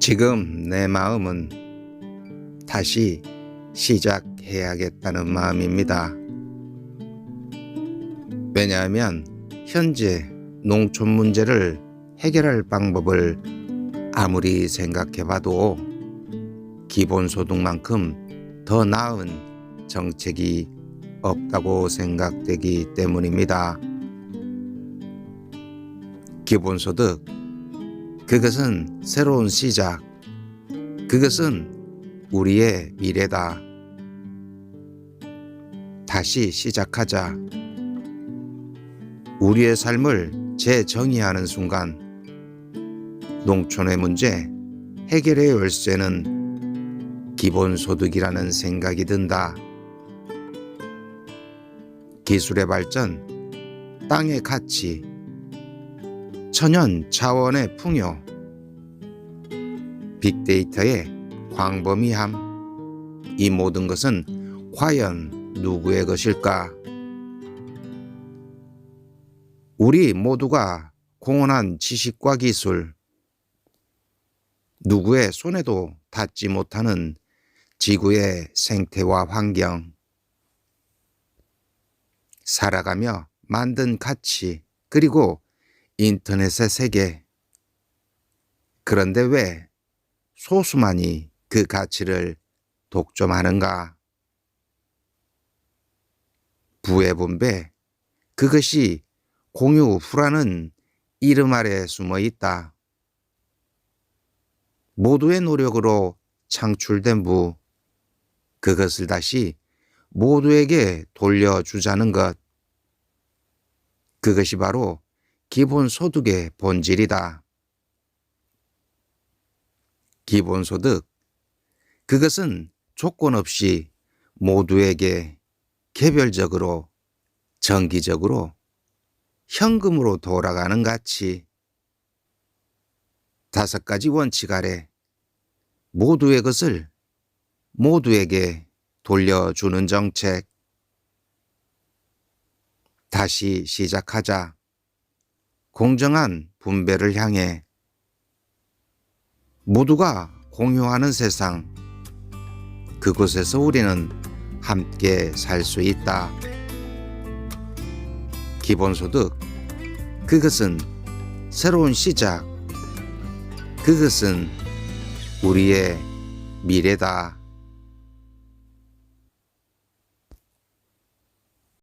지금 내 마음은 다시 시작해야겠다는 마음입니다. 왜냐하면 현재 농촌 문제를 해결할 방법을 아무리 생각해봐도 기본소득만큼 더 나은 정책이 없다고 생각되기 때문입니다. 기본소득, 그것은 새로운 시작, 그것은 우리의 미래다. 다시 시작하자. 우리의 삶을 재정의하는 순간, 농촌의 문제 해결의 열쇠는 기본소득이라는 생각이 든다. 기술의 발전, 땅의 가치, 천연 자원의 풍요, 빅데이터의 광범위함, 이 모든 것은 과연 누구의 것일까? 우리 모두가 공헌한 지식과 기술, 누구의 손에도 닿지 못하는 지구의 생태와 환경, 살아가며 만든 가치, 그리고 인터넷의 세계. 그런데 왜 소수만이 그 가치를 독점하는가? 부의 분배, 그것이 공유 후라는 이름 아래 숨어 있다. 모두의 노력으로 창출된 부, 그것을 다시 모두에게 돌려주자는 것. 그것이 바로 기본소득의 본질이다. 기본소득. 그것은 조건 없이 모두에게 개별적으로, 정기적으로, 현금으로 돌아가는 가치. 다섯 가지 원칙 아래 모두의 것을 모두에게 돌려주는 정책. 다시 시작하자. 공정한 분배를 향해 모두가 공유하는 세상. 그곳에서 우리는 함께 살 수 있다. 기본소득. 그것은 새로운 시작. 그것은 우리의 미래다.